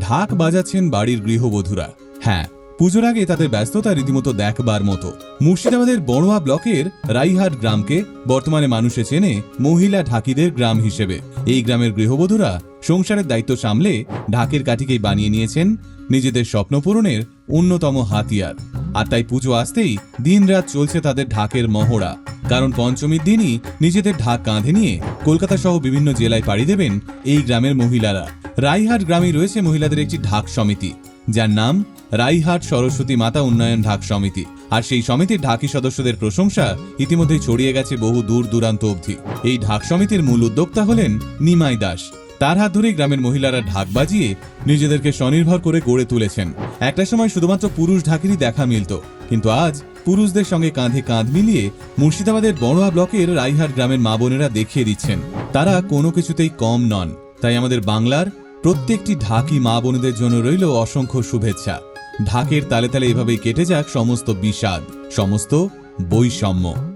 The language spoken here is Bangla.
ঢাক বাজাচ্ছেন বাড়ির গৃহবধূরা। হ্যাঁ পুজোর আগে তাদের ব্যস্ততা রীতিমতো দেখবার মতো। মুর্শিদাবাদের বড়োয়া ব্লকের রাইহাট গ্রামকে বর্তমানে মানুষে চেনে মহিলা ঢাকিদের গ্রাম হিসেবে। এই গ্রামের গৃহবধূরা সংসারের দায়িত্ব সামলে ঢাকের কাঠিকেই বানিয়ে নিয়েছেন নিজেদের স্বপ্ন পূরণের অন্যতম হাতিয়ার। আর তাই পুজো আসতেই দিনরাত চলছে তাদের ঢাকের মহড়া। কারণ পঞ্চমীর দিনই নিজেদের ঢাক কাঁধে নিয়ে কলকাতা সহ বিভিন্ন জেলায় পাড়ি দেবেন এই গ্রামের মহিলারা। রাইহাট গ্রামে রয়েছে মহিলাদের একটি ঢাক সমিতি, যার নাম রাইহাট সরস্বতী মাতা উন্নয়ন ঢাক সমিতি। আর সেই সমিতির ঢাকি সদস্যদের প্রশংসা ইতিমধ্যেই ছড়িয়ে গেছে বহু দূর দূরান্ত অবধি। এই ঢাক সমিতির মূল উদ্যোক্তা হলেন নিমাই দাস। তার হাত ধরেই গ্রামের মহিলারা ঢাক বাজিয়ে নিজেদেরকে স্বনির্ভর করে গড়ে তুলেছেন। একটা সময় শুধুমাত্র পুরুষ ঢাকেরই দেখা মিলত, কিন্তু আজ পুরুষদের সঙ্গে কাঁধে কাঁধ মিলিয়ে মুর্শিদাবাদের বড়োয়া ব্লকের রাইহাট গ্রামের মা বোনেরা দেখিয়ে দিচ্ছেন, তারা কোনো কিছুতেই কম নন। তাই আমাদের বাংলার প্রত্যেকটি ঢাকি মা বোনেদের জন্য রইল অসংখ্য শুভেচ্ছা। ঢাকের তালে তালে এভাবেই কেটে যাক সমস্ত বিষাদ, সমস্ত বৈষম্য।